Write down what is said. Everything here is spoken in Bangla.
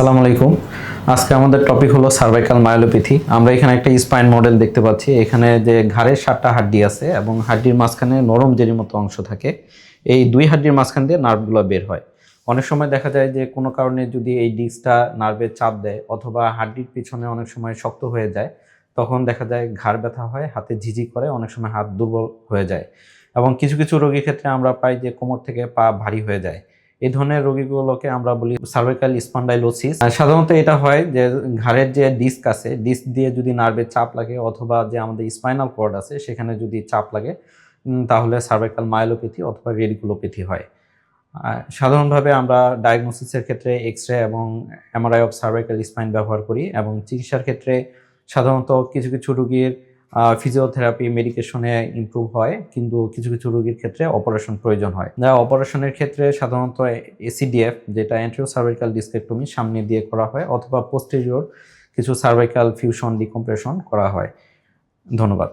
আসসালামু আলাইকুম। আজকে আমাদের টপিক হলো সার্ভাইকাল মায়োলোপ্যাথি আমরা এখানে একটা স্পাইন মডেল দেখতে পাচ্ছি। এখানে যে ঘাড়ের সাতটা হাড্ডি আছে এবং হাড্ডির মাঝখানে নরম জেরির মতো অংশ থাকে। এই দুই হাড্ডির মাঝখান দিয়ে নার্ভগুলো বের হয়। অনেক সময় দেখা যায় যে কোনো কারণে যদি এই ডিস্কটা নার্ভে চাপ দেয় অথবা হাড্ডির পিছনে অনেক সময় শক্ত হয়ে যায়, তখন দেখা যায় ঘাড় ব্যথা হয়, হাতে ঝিঝি করে, অনেক সময় হাত দুর্বল হয়ে যায়। এবং কিছু কিছু রোগীর ক্ষেত্রে আমরা পাই যে কোমর থেকে পা ভারী হয়ে যায়। এই ধরনের রোগীগুলোকে আমরা বলি সার্ভাইকাল স্পন্ডাইলোসিস সাধারণত এটা হয় যে ঘাড়ের যে ডিস্ক আছে ডিস্ক দিয়ে যদি নার্ভের চাপ লাগে অথবা যে আমাদের স্পাইনাল কর্ড আছে, সেখানে যদি চাপ লাগে তাহলে সার্ভাইকাল মায়োলোপ্যাথি অথবা রেডিকুলোপ্যাথি হয়। সাধারণভাবে আমরা ডায়াগনোসিসের ক্ষেত্রে এক্স রে এবং এমআরআই অফ সার্ভাইকাল স্পাইন ব্যবহার করি এবং চিকিৎসার ক্ষেত্রে সাধারণত কিছু কিছু রোগীর ফিজিওথেরাপি মেডিকেশনে ইম্প্রুভ হয়, কিন্তু কিছু কিছু রোগীর ক্ষেত্রে অপারেশন প্রয়োজন হয়। অপারেশনের ক্ষেত্রে সাধারণত এসিডিএফ যেটা অ্যান্ট্রিও সার্ভাইকাল ডিস্কেক্টমি সামনে দিয়ে করা হয়, অথবা পোস্টেরিয়র কিছু সার্ভাইকাল ফিউশন ডিকম্প্রেশন করা হয়। ধন্যবাদ।